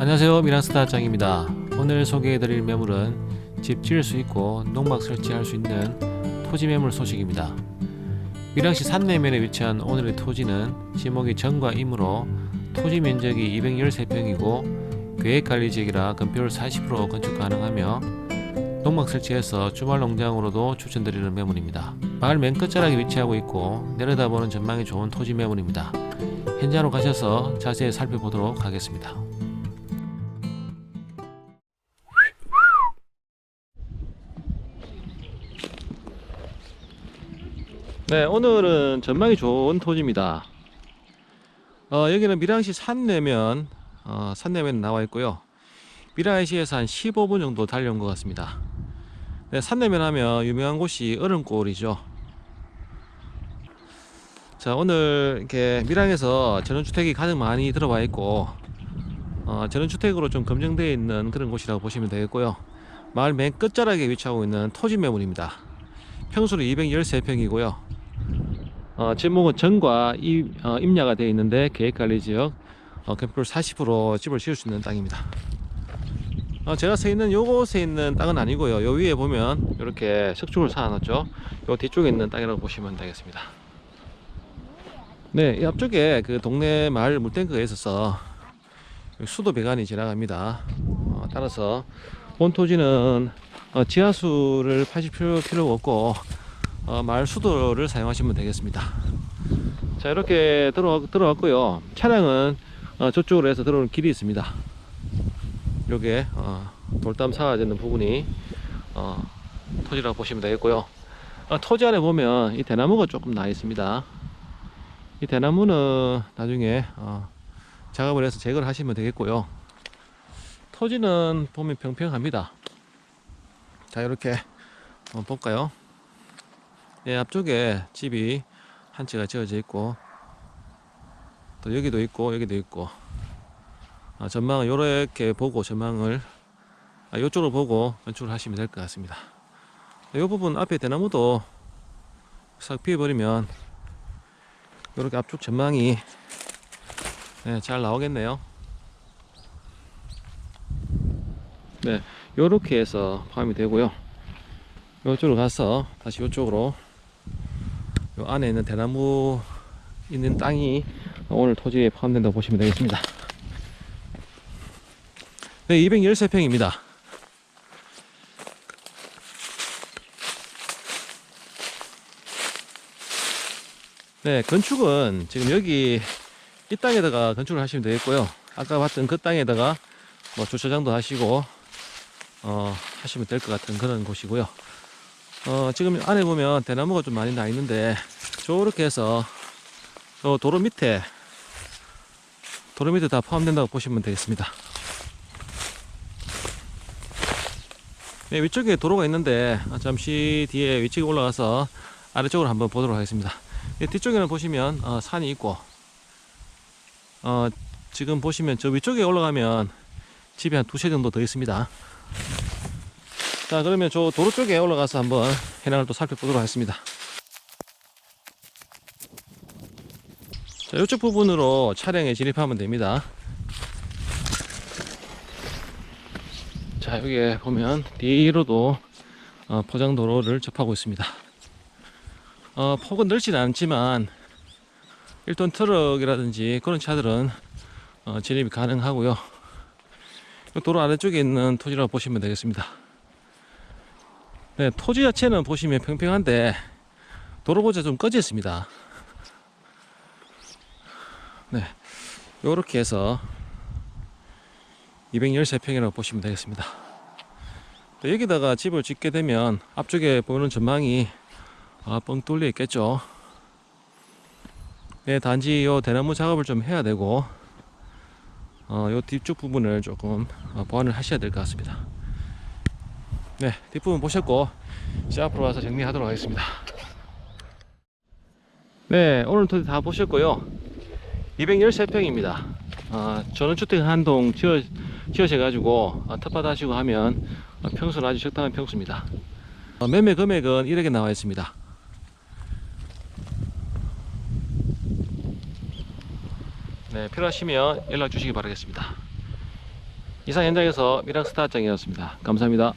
안녕하세요. 미랑스타 짱입니다. 오늘 소개해드릴 매물은 집 지을 수 있고 농막 설치할 수 있는 토지 매물 소식입니다. 밀양시 산내면에 위치한 오늘의 토지는 지목이 정과 임으로 토지 면적이 213평이고 계획관리지역이라 건폐율 40% 건축 가능하며 농막 설치해서 주말 농장으로도 추천드리는 매물입니다. 마을 맨 끝자락에 위치하고 있고 내려다보는 전망이 좋은 토지 매물입니다. 현장으로 가셔서 자세히 살펴보도록 하겠습니다 네, 오늘은 전망이 좋은 토지입니다. 어, 여기는 밀양시 산내면, 어, 산내면 나와 있고요. 밀양시에서 한 15분 정도 달려온 것 같습니다. 네, 산내면 하면 유명한 곳이 얼음골이죠. 자, 오늘 이렇게 밀양에서 전원주택이 가장 많이 들어와 있고, 어, 전원주택으로 좀 검증되어 있는 그런 곳이라고 보시면 되겠고요. 마을 맨 끝자락에 위치하고 있는 토지 매물입니다. 평수는 213평이고요. 어, 제목은 전과 임, 어, 임야가 되어 있는데 계획관리 지역 어, 캠프를 40% 집을 지을 수 있는 땅입니다. 어, 제가 서 있는 요곳에 있는 땅은 아니고요. 요 위에 보면 이렇게 석축을 쌓아놨죠. 요 뒤쪽에 있는 땅이라고 보시면 되겠습니다. 네, 이 앞쪽에 그 동네 마을 물탱크가 있어서 수도 배관이 지나갑니다. 어, 따라서 본 토지는 어, 지하수를 파실 필요, 필요가 없고 어, 마을 수도를 사용하시면 되겠습니다. 자 이렇게 들어 들어왔고요. 차량은 어, 저쪽으로 해서 들어오는 길이 있습니다. 요게 어, 돌담 사아지는 부분이 어, 토지라고 보시면 되겠고요. 어, 토지 안에 보면 이 대나무가 조금 나 있습니다. 이 대나무는 나중에 어, 작업을 해서 제거를 하시면 되겠고요. 토지는 보면 평평합니다. 자 이렇게 한번 볼까요? 예, 앞쪽에 집이 한 채가 지어져 있고 또 여기도 있고 여기도 있고. 아, 전망을 요렇게 보고 전망을 아, 요쪽으로 보고 건축을 하시면 될 것 같습니다. 이 부분 앞에 대나무도 싹 피해버리면 요렇게 앞쪽 전망이 네, 잘 나오겠네요. 네 요렇게 해서 포함이 되고요. 요쪽으로 가서 다시 요쪽으로 요 안에 있는 대나무 있는 땅이 오늘 토지에 포함된다고 보시면 되겠습니다. 네, 213평입니다. 네, 건축은 지금 여기 이 땅에다가 건축을 하시면 되겠고요. 아까 봤던 그 땅에다가 뭐 주차장도 하시고 어, 하시면 될 것 같은 그런 곳이고요. 어, 지금 안에 보면 대나무가 좀 많이 나 있는데 저렇게 해서 저 도로 밑에 도로 밑에 다 포함된다고 보시면 되겠습니다. 네, 위쪽에 도로가 있는데 아, 잠시 뒤에 위쪽에 올라가서 아래쪽으로 한번 보도록 하겠습니다. 네, 뒤쪽에는 보시면 어, 산이 있고 어, 지금 보시면 저 위쪽에 올라가면 집이 한 두 채 정도 더 있습니다. 자 그러면 저 도로 쪽에 올라가서 한번 해랑을 또 살펴보도록 하겠습니다. 자 이쪽 부분으로 차량에 진입하면 됩니다. 자 여기에 보면 뒤로도 어, 포장도로를 접하고 있습니다. 어, 폭은 넓지는 않지만 일톤 트럭이라든지 그런 차들은 어, 진입이 가능하고요 도로 아래쪽에 있는 토지라고 보시면 되겠습니다 네, 토지 자체는 보시면 평평한데 도로보다 좀 꺼져 있습니다. 네, 요렇게 해서 213평이라고 보시면 되겠습니다. 또 여기다가 집을 짓게 되면 앞쪽에 보이는 전망이 아, 뻥 뚫려 있겠죠. 네, 단지 요 대나무 작업을 좀 해야 되고 어, 요 뒤쪽 부분을 조금 어, 보완을 하셔야 될 것 같습니다. 네, 뒷부분 보셨고 이제 앞으로 와서 정리하도록 하겠습니다. 네, 오늘 토지 다 보셨고요. 213평입니다. 어, 전원주택 한동 지어, 지어셔가지고 어, 텃밭 하시고 하면 어, 평수는 아주 적당한 평수입니다. 어, 매매 금액은 이렇게 나와 있습니다. 네, 필요하시면 연락 주시기 바라겠습니다. 이상 현장에서 미락스타 장이었습니다. 감사합니다.